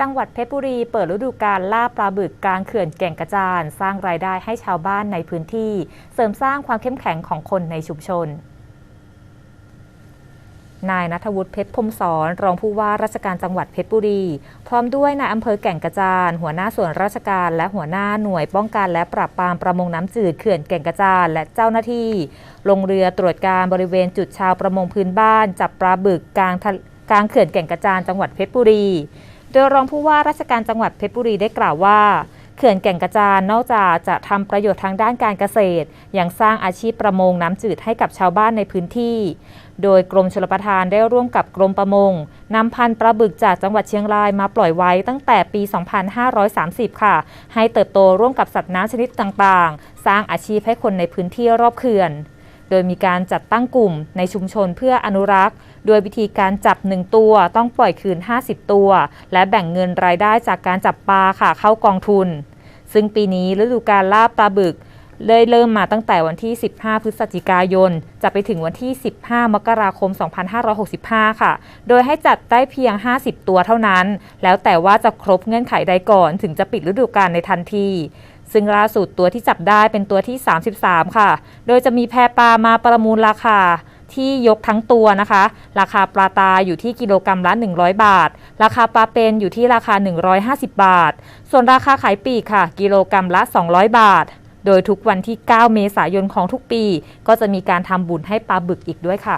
จังหวัดเพชรบุรีเปิดฤดูกาลล่าปลาบึกกลางเขื่อนแก่งกระจาน สร้างรายได้ให้ชาวบ้านในพื้นที่ เสริมสร้างความเข้มแข็งของคนในชุมชน นายนัทวุฒิเพชรพรมสอนรองผู้ว่าราชการจังหวัดเพชรบุรี พร้อมด้วยนายอำเภอแก่งกระจาน หัวหน้าส่วนราชการและหัวหน้าหน่วยป้องกันและปราบปรามประมงน้ำจืดเขื่อนแก่งกระจานและเจ้าหน้าที่ ลงเรือตรวจการบริเวณจุดชาวประมงพื้นบ้าน จับปลาบึกกลางกลางเขื่อนแก่งกระจานจังหวัดเพชรบุรี โดยรองผู้ว่าราชการจังหวัดเพชรบุรีได้กล่าวว่าเขื่อนแก่งกระจานนอกจากจะทำประโยชน์ทางด้านการเกษตร ยังสร้างอาชีพประมงน้ำจืดให้กับชาวบ้านในพื้นที่ โดยกรมชลประทานได้ร่วมกับกรมประมงนำพันธุ์ปลาบึกจากจังหวัดเชียงรายมาปล่อยไว้ตั้งแต่ปี 2530 ค่ะ ให้เติบโตร่วมกับสัตว์น้ำชนิดต่างๆ สร้างอาชีพให้คนในพื้นที่รอบเขื่อน โดยมีการจัดตั้งกลุ่มในชุมชนเพื่ออนุรักษ์ โดยวิธีการจับ 1 ตัวต้องปล่อยคืน 50 ตัว และแบ่งเงินรายได้จากการจับปลาค่ะเข้ากองทุน ซึ่งปีนี้ฤดูการล่าปลาบึกเลยเริ่มมาตั้งแต่วันที่ 15 พฤศจิกายน จะไปถึงวันที่ 15 มกราคม 2565 ค่ะ โดยให้จัดได้เพียง 50 ตัวเท่านั้น แล้วแต่ว่าจะครบเงื่อนไขใดก่อนถึงจะปิดฤดูกาลในทันที ซึ่งล่าสุดตัวที่จับได้เป็นตัวที่ 33 ค่ะ โดยจะมีแพปลามาประมูลราคาที่ยกทั้งตัวนะคะ ราคาปลาตาอยู่ที่กิโลกรรัมละ 100 บาท ราคาปลาเป็นอยู่ที่ราคา 150 บาท ส่วนราคาขายปีกค่ะ กิโลกรรัมละ 200 บาท โดยทุกวันที่ 9 เมษายนของทุกปี ก็จะมีการทำบุญให้ปลาบึกอีกด้วยค่ะ